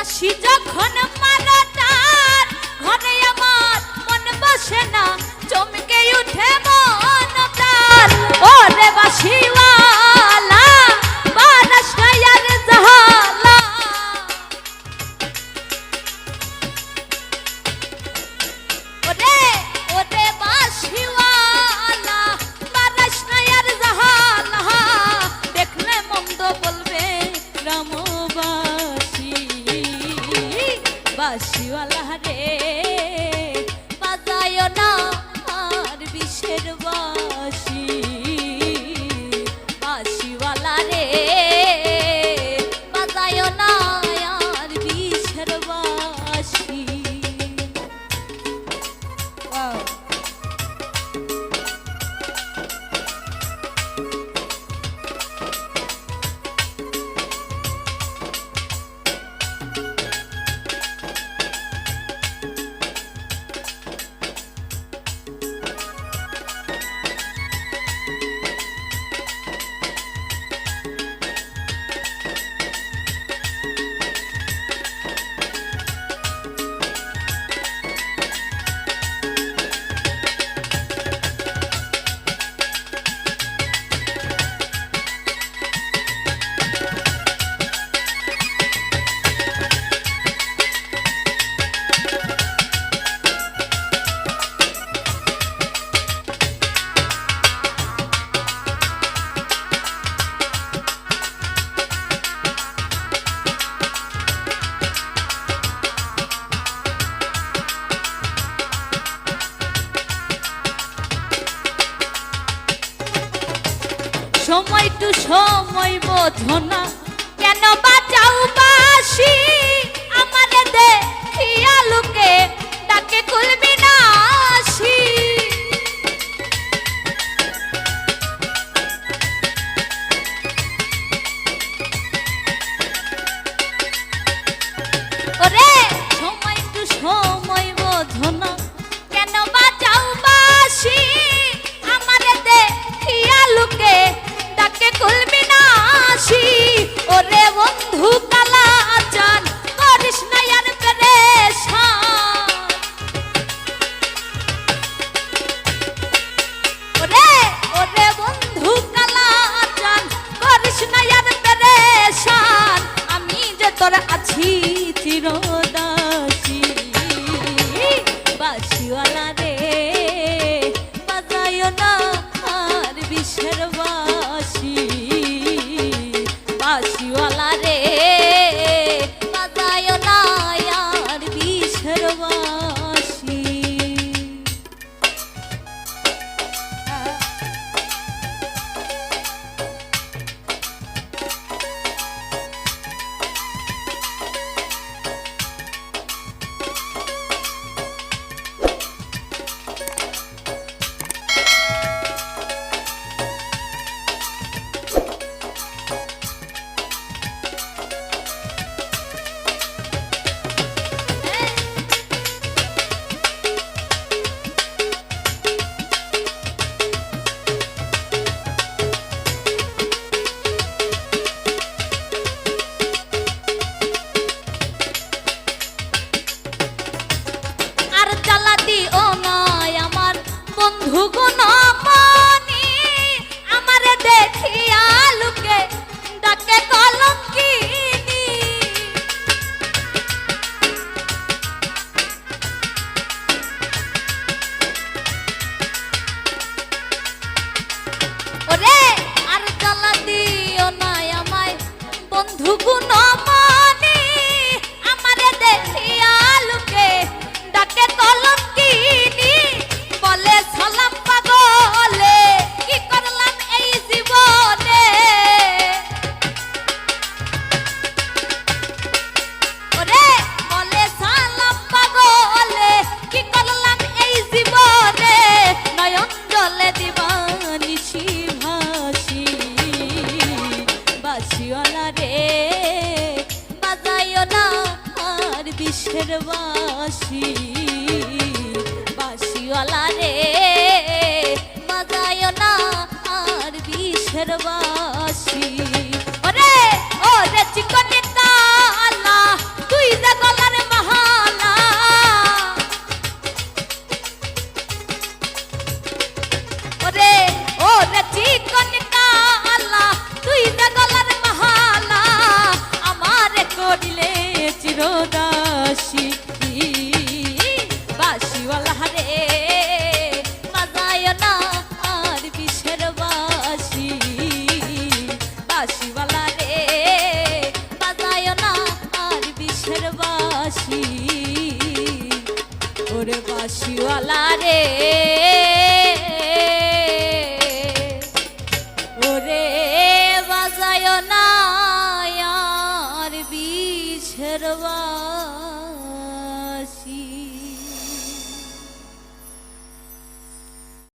হাসি যখন মা Shiva Lahade. বোঝো না কেন বাঁচাও বাসি আমার দেখিয়া লোকে ডাকে খুলবে 啊。novo. মনের বাসি বাসিওয়ালা রে বাজায় না আর বিষের বাসি ওরে ওরে চিকনে